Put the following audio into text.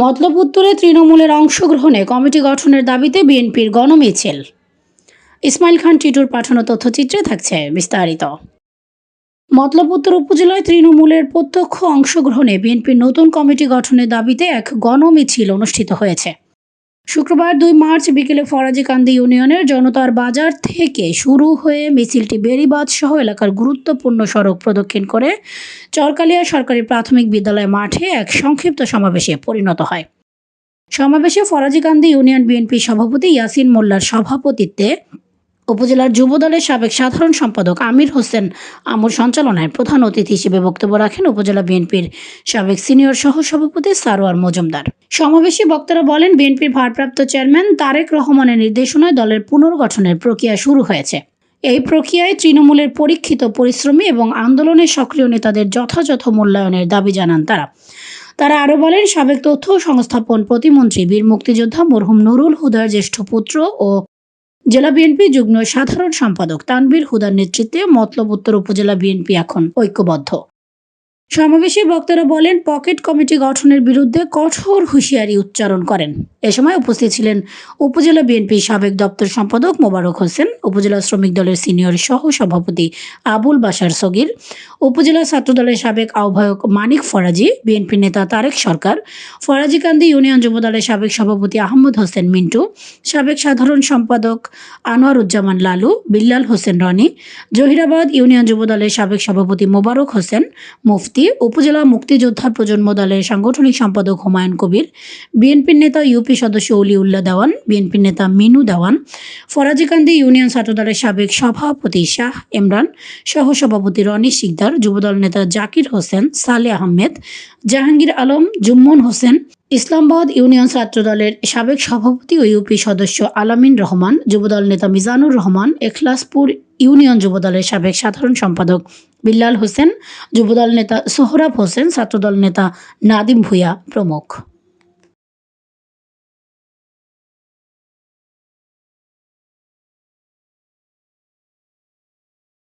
মতলব উত্তরে তৃণমূলের অংশগ্রহণে কমিটি গঠনের দাবিতে বিএনপির গণমিছিল। ইসমাইল খান, টিটুর পাঠানো তথ্যচিত্রে থাকছে বিস্তারিত। মতলব উত্তর উপজেলায় তৃণমূলের প্রত্যক্ষ অংশগ্রহণে বিএনপির নতুন কমিটি গঠনের দাবিতে এক গণমিছিল অনুষ্ঠিত হয়েছে। শুক্রবার দুই মার্চ বিকেলে ফরাজিকান্দি ইউনিয়নের জনতার বাজার থেকে শুরু হয়ে মিছিলটি বেড়িবাঁধ সহ এলাকার গুরুত্বপূর্ণ সড়ক প্রদক্ষিণ করে চরকালিয়া সরকারি প্রাথমিক বিদ্যালয় মাঠে এক সংক্ষিপ্ত সমাবেশে পরিণত হয়। সমাবেশে ফরাজিকান্দি ইউনিয়ন বিএনপি সভাপতি ইয়াসিন মোল্লার সভাপতিত্বে উপজেলার যুবদলের সাবেক সাধারণ সম্পাদক আমির হোসেন আমর সঞ্চালনায় প্রধান অতিথি হিসেবে বক্তব্য রাখেন উপজেলা বিএনপির সাবেক সিনিয়র সহ সভাপতি সারোয়ার মজুমদার। সমাবেশে বক্তারা বলেন, বিএনপির ভারপ্রাপ্ত চেয়ারম্যান তারেক রহমানের নির্দেশনায় দলের পুনর্গঠনের প্রক্রিয়া শুরু হয়েছে। এই প্রক্রিয়ায় তৃণমূলের পরীক্ষিত পরিশ্রমী এবং আন্দোলনের সক্রিয় নেতাদের যথাযথ মূল্যায়নের দাবি জানান তারা। তারা আরও বলেন, সাবেক তথ্য সংস্থাপন প্রতিমন্ত্রী বীর মুক্তিযোদ্ধা মরহুম নুরুল হুদার জ্যেষ্ঠ পুত্র ও জেলা বিএনপি যুগ্ম সাধারণ সম্পাদক তানবীর হুদার নেতৃত্বে মতলব উত্তর উপজেলা বিএনপি এখন ঐক্যবদ্ধ। সমাবেশে বক্তারা বলেন, পকেট কমিটি গঠনের বিরুদ্ধে কঠোর হুঁশিয়ারি উচ্চারণ করেন। এ সময় উপস্থিত ছিলেন উপজেলা বিএনপির সাবেক দপ্তর সম্পাদক মোবারক হোসেন, উপজেলা শ্রমিক দলের সিনিয়র সহ সভাপতি আবুল বাশার সগির, উপজেলা ছাত্রদলের সাবেক আহ্বায়ক মানিক ফরাজি, বিএনপি নেতা তারেক সরকার ফরাজিকান্দি ইউনিয়ন যুবদলের সাবেক সভাপতি আহমদ হোসেন মিন্টু, সাবেক সাধারণ সম্পাদক আনোয়ারুজ্জামান লালু, বিল্লাল হোসেন রনি, জহিরাবাদ ইউনিয়ন যুবদলের সাবেক সভাপতি মোবারক হোসেন, মুফতি উপজেলা মুক্তিযোদ্ধা প্রজন্ম দলের সাংগঠনিক সম্পাদক হুমায়ুন কবির, বিএনপির নেতা ইউপি সদস্য অলিউল্লাহ দেওয়ান, বিএনপির নেতা মিনু দেওয়ান ফরাজিকান্দি ইউনিয়ন ছাত্রদলের সাবেক সভাপতি শাহ ইমরান, সহসভাপতি রনি শিকদার, যুবদল নেতা জাকির হোসেন, সালে আহমেদ, জাহাঙ্গীর আলম, জুম্মন হোসেন ইসলামাবাদ ইউনিয়ন ছাত্রদলের সাবেক সভাপতি ও ইউপি সদস্য আলামিন রহমান, যুবদল নেতা মিজানুর রহমান, এখলাসপুর ইউনিয়ন যুবদলের সাবেক সাধারণ সম্পাদক বিল্লাল হোসেন, যুবদল নেতা সোহরাব হোসেন, ছাত্রদল নেতা নাদিম ভুঁইয়া প্রমুখ।